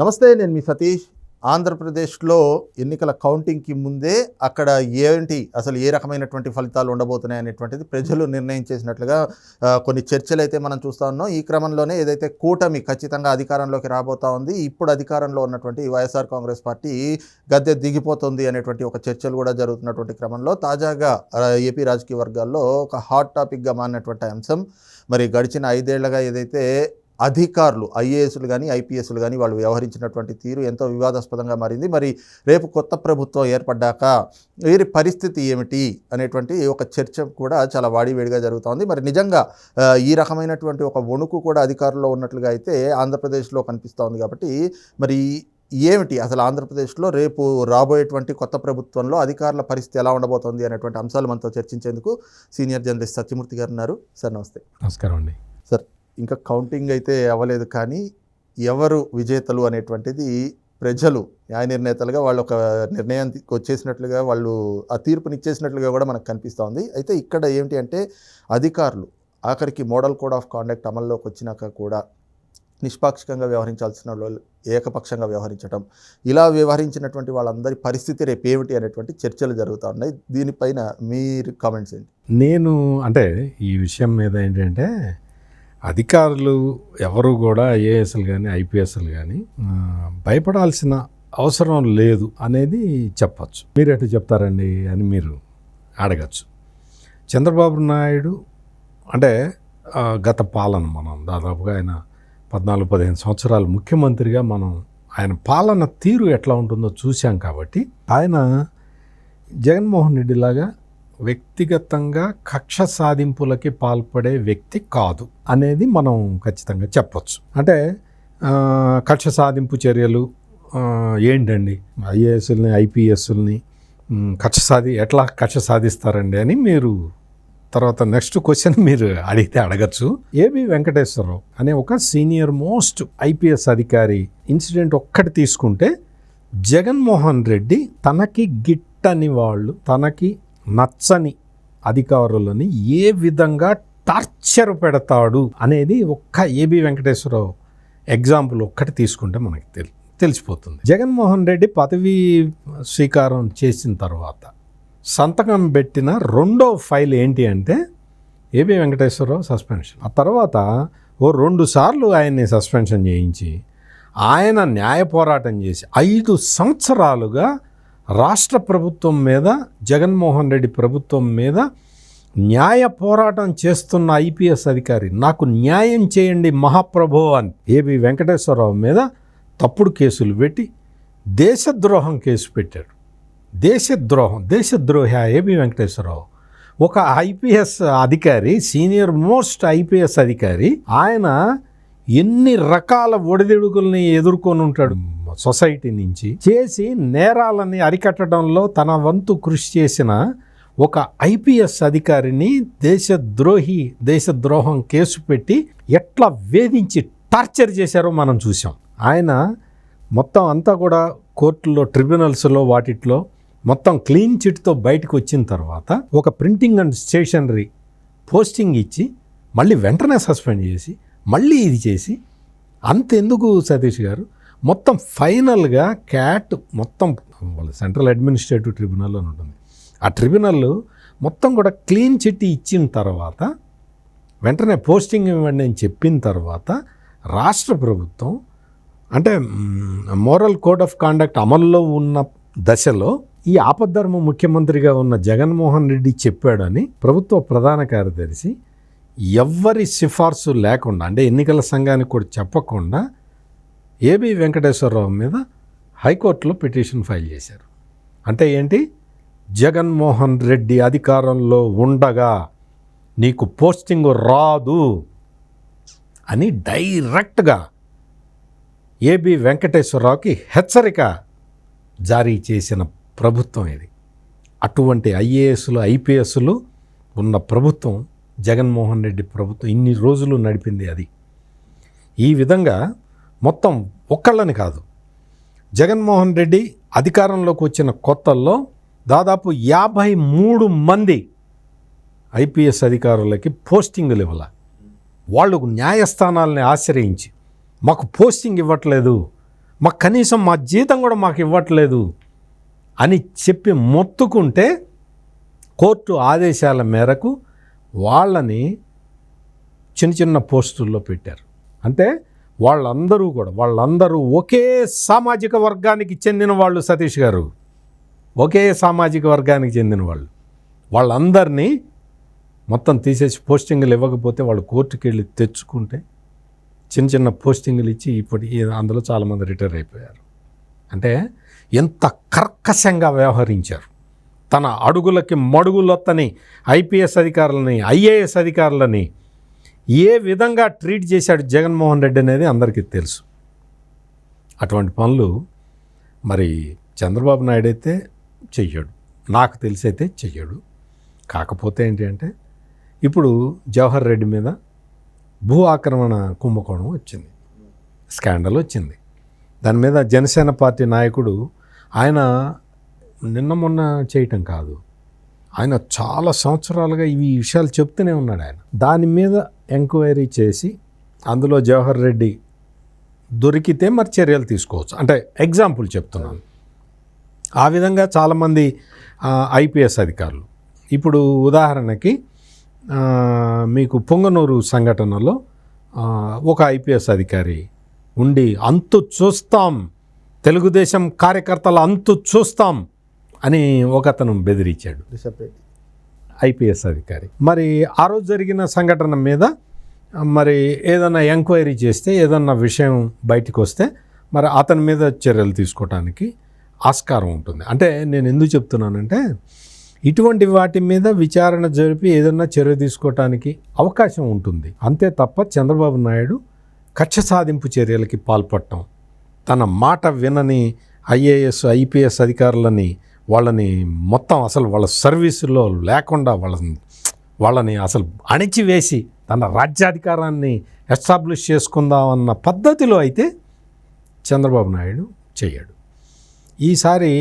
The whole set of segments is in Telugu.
నమస్తే నేను మీ సతీష్. ఆంధ్రప్రదేశ్లో ఎన్నికల కౌంటింగ్కి ముందే అక్కడ ఏంటి అసలు ఏ రకమైనటువంటి ఫలితాలు ఉండబోతున్నాయి అనేటువంటిది ప్రజలు నిర్ణయం చేసినట్లుగా కొన్ని చర్చలు అయితే మనం చూస్తూ ఉన్నాం. ఈ క్రమంలోనే ఏదైతే కూటమి ఖచ్చితంగా అధికారంలోకి రాబోతా ఉంది ఇప్పుడు అధికారంలో ఉన్నటువంటి వైఎస్ఆర్ కాంగ్రెస్ పార్టీ గద్దె దిగిపోతుంది అనేటువంటి ఒక చర్చలు కూడా జరుగుతున్నటువంటి క్రమంలో తాజాగా ఏపీ రాజకీయ వర్గాల్లో ఒక హాట్ టాపిక్గా మారినటువంటి అంశం. మరి గడిచిన ఐదేళ్ళుగా ఏదైతే అధికారులు ఐఏఎస్లు కానీ ఐపీఎస్లు కానీ వాళ్ళు వ్యవహరించినటువంటి తీరు ఎంతో వివాదాస్పదంగా మారింది. మరి రేపు కొత్త ప్రభుత్వం ఏర్పడ్డాక వీరి పరిస్థితి ఏమిటి అనేటువంటి ఒక చర్చ కూడా చాలా వాడివేడిగా జరుగుతోంది. మరి నిజంగా ఈ రకమైనటువంటి ఒక వణుకు కూడా అధికారంలో ఉన్నట్లుగా అయితే ఆంధ్రప్రదేశ్లో కనిపిస్తోంది కాబట్టి మరి ఏమిటి అసలు ఆంధ్రప్రదేశ్లో రేపు రాబోయేటువంటి కొత్త ప్రభుత్వంలో అధికారుల పరిస్థితి ఎలా ఉండబోతోంది అనేటువంటి అంశాలు మనతో చర్చించేందుకు సీనియర్ జర్నలిస్ట్ సత్యమూర్తి గారు ఉన్నారు. సార్ నమస్తే. నమస్కారం అండి. ఇంకా కౌంటింగ్ అయితే అవ్వలేదు కానీ ఎవరు విజేతలు అనేటువంటిది ప్రజలు న్యాయ నిర్ణేతలుగా వాళ్ళు ఒక నిర్ణయానికి వచ్చేసినట్లుగా వాళ్ళు ఆ తీర్పునిచ్చేసినట్లుగా కూడా మనకు కనిపిస్తూ ఉంది. అయితే ఇక్కడ ఏంటి అంటే అధికారులు ఆఖరికి మోడల్ కోడ్ ఆఫ్ కాండక్ట్ అమల్లోకి వచ్చినాక కూడా నిష్పాక్షికంగా వ్యవహరించాల్సిన వాళ్ళు ఏకపక్షంగా వ్యవహరించడం ఇలా వ్యవహరించినటువంటి వాళ్ళందరి పరిస్థితి రేపు ఏమిటి అనేటువంటి చర్చలు జరుగుతూ ఉన్నాయి. దీనిపైన మీరు కామెంట్స్ ఏంటి? నేను అంటే ఈ విషయం మీద ఏంటంటే అధికారులు ఎవరు కూడా ఐఏఎస్లు కానీ ఐపీఎస్లు కానీ భయపడాల్సిన అవసరం లేదు అనేది చెప్పచ్చు. మీరు ఎటు చెప్తారండి అని మీరు అడగచ్చు. చంద్రబాబు నాయుడు అంటే గత పాలన మనం దాదాపుగా ఆయన పద్నాలుగు పదిహేను సంవత్సరాలు ముఖ్యమంత్రిగా మనం ఆయన పాలన తీరు ఎట్లా ఉంటుందో చూశాం కాబట్టి ఆయన జగన్మోహన్ రెడ్డిలాగా వ్యక్తిగతంగా కక్ష సాధింపులకి పాల్పడే వ్యక్తి కాదు అనేది మనం ఖచ్చితంగా చెప్పొచ్చు. అంటే కక్ష సాధింపు చర్యలు ఏంటండి? ఐఏఎస్ని ఐపీఎస్ని కక్ష సాధి ఎట్లా కక్ష సాధిస్తారండి అని మీరు తర్వాత నెక్స్ట్ క్వశ్చన్ మీరు అడిగితే అడగచ్చు. ఏబి వెంకటేశ్వరరావు అనే ఒక సీనియర్ మోస్ట్ ఐపీఎస్ అధికారి ఇన్సిడెంట్ ఒక్కటి తీసుకుంటే జగన్మోహన్ రెడ్డి తనకి గిట్టని వాళ్ళు తనకి నచ్చని అధికారులని ఏ విధంగా టార్చర్ పెడతాడు అనేది ఒక్క ఏబి వెంకటేశ్వరరావు ఎగ్జాంపుల్ ఒక్కటి తీసుకుంటే మనకి తెలి తెలిసిపోతుంది. జగన్మోహన్ రెడ్డి పదవీ స్వీకారం చేసిన తర్వాత సంతకం పెట్టిన రెండో ఫైల్ ఏంటి అంటే ఏబి వెంకటేశ్వరరావు సస్పెన్షన్. ఆ తర్వాత ఓ రెండు సార్లు ఆయన్ని సస్పెన్షన్ చేయించి ఆయన న్యాయ పోరాటం చేసి ఐదు సంవత్సరాలుగా రాష్ట్ర ప్రభుత్వం మీద జగన్మోహన్ రెడ్డి ప్రభుత్వం మీద న్యాయ పోరాటం చేస్తున్న ఐపీఎస్ అధికారి నాకు న్యాయం చేయండి మహాప్రభో అని ఏబి వెంకటేశ్వరరావు మీద తప్పుడు కేసులు పెట్టి దేశద్రోహం కేసు పెట్టాడు. దేశద్రోహం దేశద్రోహ ఏబి వెంకటేశ్వరరావు. ఒక ఐపీఎస్ అధికారి సీనియర్ మోస్ట్ ఐపీఎస్ అధికారి ఆయన ఎన్ని రకాల ఒడిదుడుకుల్ని ఎదుర్కొని ఉంటాడు సొసైటీ నుంచి చేసి నేరాలని అరికట్టడంలో తన వంతు కృషి చేసిన ఒక ఐపీఎస్ అధికారిని దేశద్రోహి దేశద్రోహం కేసు పెట్టి ఎట్లా వేధించి టార్చర్ చేశారో మనం చూసాం ఆయన మొత్తం అంతా కూడా కోర్టులో ట్రిబ్యునల్స్లో వాటిట్లో మొత్తం క్లీన్ చిట్తో బయటకు వచ్చిన తర్వాత ఒక ప్రింటింగ్ అండ్ స్టేషనరీ పోస్టింగ్ ఇచ్చి మళ్ళీ వెంటనే సస్పెండ్ చేసి మళ్ళీ ఇది చేసి అంతెందుకు సతీష్ గారు? మొత్తం ఫైనల్గా క్యాట్ మొత్తం వాళ్ళ సెంట్రల్ అడ్మినిస్ట్రేటివ్ ట్రిబ్యునల్ అని ఉంటుంది. ఆ ట్రిబ్యునల్ మొత్తం కూడా క్లీన్ చిట్టి ఇచ్చిన తర్వాత వెంటనే పోస్టింగ్ ఇవ్వండి అని చెప్పిన తర్వాత రాష్ట్ర ప్రభుత్వం అంటే మోరల్ కోడ్ ఆఫ్ కాండక్ట్ అమల్లో ఉన్న దశలో ఈ ఆపద్ధర్మ ముఖ్యమంత్రిగా ఉన్న జగన్మోహన్ రెడ్డి చెప్పాడని ప్రభుత్వ ప్రధాన కార్యదర్శి ఎవ్వరి సిఫార్సు లేకుండా అంటే ఎన్నికల సంఘానికి కూడా చెప్పకుండా ఏబి వెంకటేశ్వరరావు మీద హైకోర్టులో పిటిషన్ ఫైల్ చేశారు. అంటే ఏంటి? జగన్మోహన్ రెడ్డి అధికారంలో ఉండగా నీకు పోస్టింగ్ రాదు అని డైరెక్ట్గా ఏబి వెంకటేశ్వరరావుకి హెచ్చరిక జారీ చేసిన ప్రభుత్వం ఇది. అటువంటి ఐఏఎస్లు ఐపీఎస్లు ఉన్న ప్రభుత్వం జగన్మోహన్ రెడ్డి ప్రభుత్వం ఇన్ని రోజులు నడిపింది అది. ఈ విధంగా మొత్తం ఒక్కళ్ళని కాదు. జగన్మోహన్ రెడ్డి అధికారంలోకి వచ్చిన కొత్తల్లో దాదాపు యాభై మూడు మంది ఐపీఎస్ అధికారులకి పోస్టింగులు ఇవ్వాల. వాళ్ళకు న్యాయస్థానాలని ఆశ్రయించి మాకు పోస్టింగ్ ఇవ్వట్లేదు మాకు కనీసం మా జీతం కూడా మాకు ఇవ్వట్లేదు అని చెప్పి మొత్తుకుంటే కోర్టు ఆదేశాల మేరకు వాళ్ళని చిన్న చిన్న పోస్టుల్లో పెట్టారు. అంటే వాళ్ళందరూ కూడా వాళ్ళందరూ ఒకే సామాజిక వర్గానికి చెందిన వాళ్ళు సతీష్ గారు. ఒకే సామాజిక వర్గానికి చెందిన వాళ్ళు. వాళ్ళందరినీ మొత్తం తీసేసి పోస్టింగ్లు ఇవ్వకపోతే వాళ్ళు కోర్టుకి వెళ్ళి తెచ్చుకుంటే చిన్న చిన్న పోస్టింగ్లు ఇచ్చి ఇప్పటి అందులో చాలామంది రిటైర్ అయిపోయారు. అంటే ఎంత కర్కశంగా వ్యవహరించారు. తన అడుగులకి మడుగులొత్తని ఐపీఎస్ అధికారులని ఐఏఎస్ అధికారులని ఏ విధంగా ట్రీట్ చేశాడు జగన్మోహన్ రెడ్డి అనేది అందరికీ తెలుసు. అటువంటి పనులు మరి చంద్రబాబు నాయుడు అయితే చెయ్యడు. నాకు తెలిసి అయితే చెయ్యడు. కాకపోతే ఏంటి అంటే ఇప్పుడు జవహర్ రెడ్డి మీద భూ ఆక్రమణ కుంభకోణం వచ్చింది. స్కాండల్ వచ్చింది. దాని మీద జనసేన పార్టీ నాయకుడు ఆయన నిన్న మొన్న చేయటం కాదు. ఆయన చాలా సంవత్సరాలుగా ఇవి విషయాలు చెప్తూనే ఉన్నాడు ఆయన. దాని మీద ఎంక్వైరీ చేసి అందులో జవహర్ రెడ్డి దొరికితే మరి చర్యలు తీసుకోవచ్చు. అంటే ఎగ్జాంపుల్ చెప్తున్నాను. ఆ విధంగా చాలామంది ఐపీఎస్ అధికారులు. ఇప్పుడు ఉదాహరణకి మీకు పొంగనూరు సంఘటనలో ఒక ఐపీఎస్ అధికారి ఉండి అంతు చూస్తాం. తెలుగుదేశం కార్యకర్తల అంతు చూస్తాం. అని ఒక అతను బెదిరించాడు ఐపీఎస్ అధికారి. మరి ఆ రోజు జరిగిన సంఘటన మీద మరి ఏదన్నా ఎంక్వైరీ చేస్తే ఏదన్నా విషయం బయటకు వస్తే మరి అతని మీద చర్యలు తీసుకోవటానికి ఆస్కారం ఉంటుంది. అంటే నేను ఎందుకు చెప్తున్నానంటే ఇటువంటి వాటి మీద విచారణ జరిపి ఏదన్నా చర్య తీసుకోవటానికి అవకాశం ఉంటుంది. అంతే తప్ప చంద్రబాబు నాయుడు కక్ష సాధింపు చర్యలకి పాల్పడటం తన మాట వినని ఐఏఎస్ ఐపీఎస్ అధికారులని వాళ్ళని మొత్తం అసలు వాళ్ళ సర్వీసులో లేకుండా వాళ్ళని వాళ్ళని అసలు అణిచివేసి తన రాజ్యాధికారాన్ని ఎస్టాబ్లిష్ చేసుకుందామన్న పద్ధతిలో అయితే చంద్రబాబు నాయుడు చేయడు. ఈసారి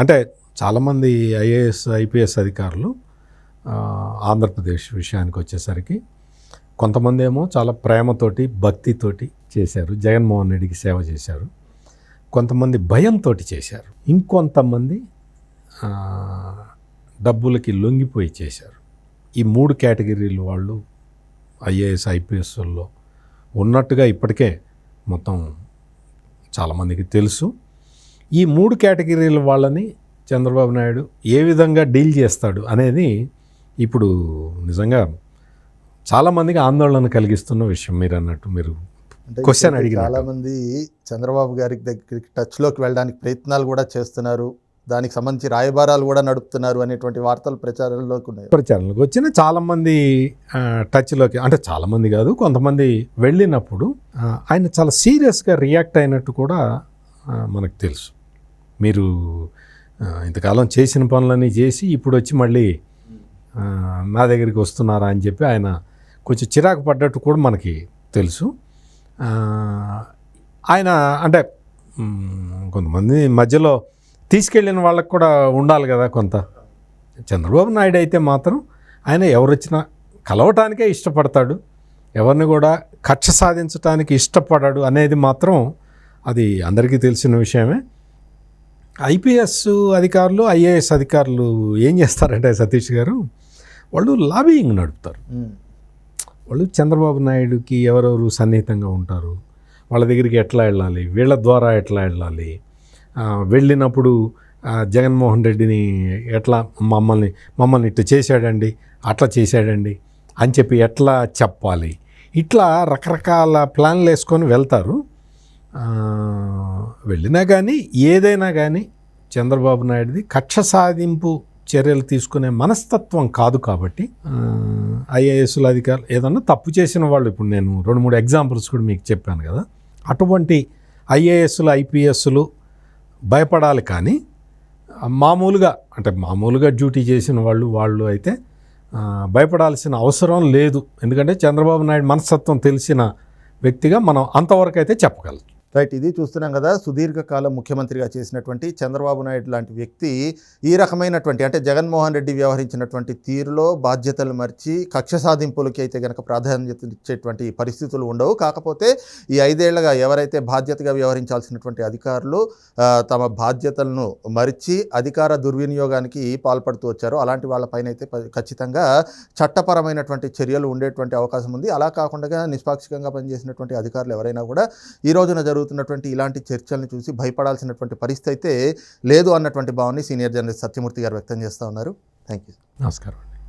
అంటే చాలామంది ఐఏఎస్ ఐపీఎస్ అధికారులు ఆంధ్రప్రదేశ్ విషయానికి వచ్చేసరికి కొంతమంది ఏమో చాలా ప్రేమతోటి భక్తితోటి చేశారు. జగన్మోహన్ రెడ్డికి సేవ చేశారు. కొంతమంది భయంతో చేశారు. ఇంకొంతమంది డబ్బులకి లొంగిపోయి చేశారు. ఈ మూడు కేటగిరీలు వాళ్ళు ఐఏఎస్ ఐపీఎస్లో ఉన్నట్టుగా ఇప్పటికే మొత్తం చాలామందికి తెలుసు. ఈ మూడు కేటగిరీల వాళ్ళని చంద్రబాబు నాయుడు ఏ విధంగా డీల్ చేస్తాడు అనేది ఇప్పుడు నిజంగా చాలామందికి ఆందోళన కలిగిస్తున్న విషయం. మీరు అన్నట్టు మీరు ఇప్పటికే అడిగినట్టు. చాలా మంది చంద్రబాబు గారి దగ్గరికి టచ్లోకి వెళ్ళడానికి ప్రయత్నాలు కూడా చేస్తున్నారు. దానికి సంబంధించి రాయబారాలు కూడా నడుపుతున్నారు అనేటువంటి వార్తలు ప్రచారంలోకి ఉన్నాయి. ప్రచారంలోకి వచ్చిన చాలామంది టచ్లోకి అంటే చాలామంది కాదు కొంతమంది వెళ్ళినప్పుడు ఆయన చాలా సీరియస్గా రియాక్ట్ అయినట్టు కూడా మనకు తెలుసు. మీరు ఇంతకాలం చేసిన పనులన్నీ చేసి ఇప్పుడు వచ్చి మళ్ళీ నా దగ్గరికి వస్తున్నారా అని చెప్పి ఆయన కొంచెం చిరాకు పడ్డట్టు కూడా మనకి తెలుసు. ఆయన అంటే కొంతమంది మధ్యలో తీసుకెళ్ళిన వాళ్ళకి కూడా ఉండాలి కదా కొంత. చంద్రబాబు నాయుడు అయితే మాత్రం ఆయన ఎవరు వచ్చినా కలవటానికే ఇష్టపడతాడు. ఎవరిని కూడా కక్ష సాధించడానికి ఇష్టపడాడు అనేది మాత్రం అది అందరికీ తెలిసిన విషయమే. ఐపీఎస్ అధికారులు ఐఏఎస్ అధికారులు ఏం చేస్తారంటే సతీష్ గారు వాళ్ళు లాబియింగ్ నడుపుతారు. వాళ్ళు చంద్రబాబు నాయుడుకి ఎవరెవరు సన్నిహితంగా ఉంటారు? వాళ్ళ దగ్గరికి ఎట్లా వెళ్ళాలి? వీళ్ళ ద్వారా ఎట్లా వెళ్ళాలి? వెళ్ళినప్పుడు జగన్మోహన్ రెడ్డిని ఎట్లా మమ్మల్ని మమ్మల్ని ఇట్లా చేశాడండి? అట్లా చేశాడండి? అని చెప్పి ఎట్లా చెప్పాలి? ఇట్లా రకరకాల ప్లాన్లు వేసుకొని వెళ్తారు. వెళ్ళినా కానీ ఏదైనా కానీ చంద్రబాబు నాయుడుది కక్ష సాధింపు చర్యలు తీసుకునే మనస్తత్వం కాదు కాబట్టి ఐఏఎస్ల అధికారులు ఏదన్నా తప్పు చేసిన వాళ్ళు ఇప్పుడు నేను రెండు మూడు ఎగ్జాంపుల్స్ కూడా మీకు చెప్పాను కదా అటువంటి ఐఏఎస్లు ఐపీఎస్లు భయపడాలి కానీ మామూలుగా అంటే మామూలుగా డ్యూటీ చేసిన వాళ్ళు వాళ్ళు అయితే భయపడాల్సిన అవసరం లేదు. ఎందుకంటే చంద్రబాబు నాయుడు మనస్తత్వం తెలిసిన వ్యక్తిగా మనం అంతవరకు అయితే చెప్పగలం. రైట్ ఇది చూస్తున్నాం కదా సుదీర్ఘకాలం ముఖ్యమంత్రిగా చేసినటువంటి చంద్రబాబు నాయుడు లాంటి వ్యక్తి ఈ రకమైనటువంటి అంటే జగన్మోహన్ రెడ్డి వ్యవహరించినటువంటి తీరులో బాధ్యతలు మర్చి కక్ష సాధింపులకి అయితే కనుక ప్రాధాన్యత ఇచ్చేటువంటి పరిస్థితులు ఉండవు. కాకపోతే ఈ ఐదేళ్ళుగా ఎవరైతే బాధ్యతగా వ్యవహరించాల్సినటువంటి అధికారులు తమ బాధ్యతలను మరిచి అధికార దుర్వినియోగానికి పాల్పడుతూ వచ్చారో అలాంటి వాళ్ళపైన అయితే ఖచ్చితంగా చట్టపరమైనటువంటి చర్యలు ఉండేటువంటి అవకాశం ఉంది. అలా కాకుండా నిష్పాక్షికంగా పనిచేసినటువంటి అధికారులు ఎవరైనా కూడా ఈ రోజున జరుగుతున్నటువంటి ఇలాంటి చర్చల్ని చూసి భయపడాల్సినటువంటి పరిస్థితి అయితే లేదు అన్నటువంటి భావాన్ని సీనియర్ జర్నలిస్ట్ సత్యమూర్తి గారు వ్యక్తం చేస్తూ ఉన్నారు. థ్యాంక్ యూ నమస్కారం